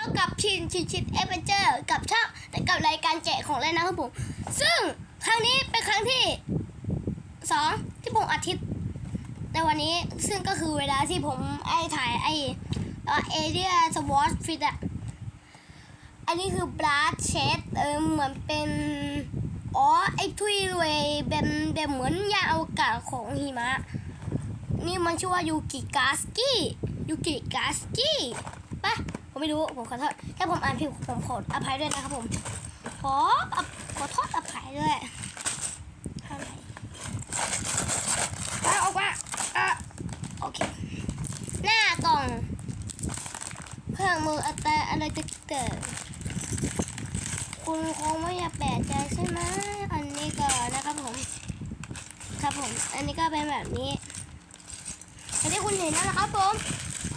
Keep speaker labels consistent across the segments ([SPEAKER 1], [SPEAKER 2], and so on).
[SPEAKER 1] เอากับชินชินชินเอเวนเจอร์กับช่องแต่กับรายการแจกของเล่นนะครับผม ซึ่งครั้งนี้เป็นครั้งที่สองที่ผมอาทิตย์ในวันนี้ซึ่งก็คือเวลาที่ผมไอถ่ายไอเอเรียสวอตฟิตอะอันนี้คือบลัดเชดเออเหมือนเป็น อ๋อ ไอทุยรวยแบบแบบเหมือนยาอวกาศของหิมะ นี่มันชื่อว่ายูกิกาสกี้ยูกิกาสกี้ปะ ไม่รู้ผมขอโทษถ้าผมอ่านผิดผมขออภัยด้วยนะครับผมขอขอโทษอภัยด้วยเอาออกมาอะโอเคหน้ากล่องเครื่องมืออัตราอะไรจะเกิดคุณคงไม่อยากแปลกใจใช่ไหมอันนี้ก่อนนะครับผม ครับผม อันนี้ก็เป็นแบบนี้อันที่คุณเห็นนั่นแหละครับผม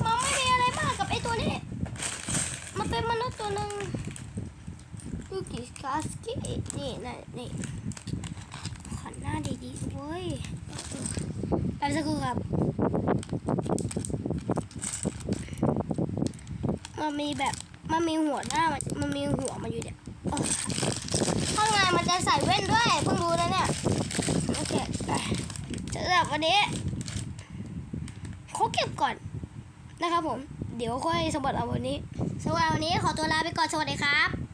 [SPEAKER 1] มันไม่มีอะไรมากกับไอ้ตัวนี้ มันเป็นมนุษย์ ตัวหนึ่งยูกิกาสกินี่นะนี่ขันหน้าดีๆเว้ยแป๊บสักครู่ครับมันมีแบบมันมีหัวหน้ามันมันมีหัวมันอยู่เนี่ยข้างในมันจะใส่แว่นด้วยเพิ่งรู้นะเนี่ยโอเคไปสำหรับวันนี้เขาเก็บก่อนนะครับผม เดี๋ยวค่อยสมบัติเอาวันนี้ สวัสดีวันนี้ขอตัวลาไปก่อนสวัสดีครับ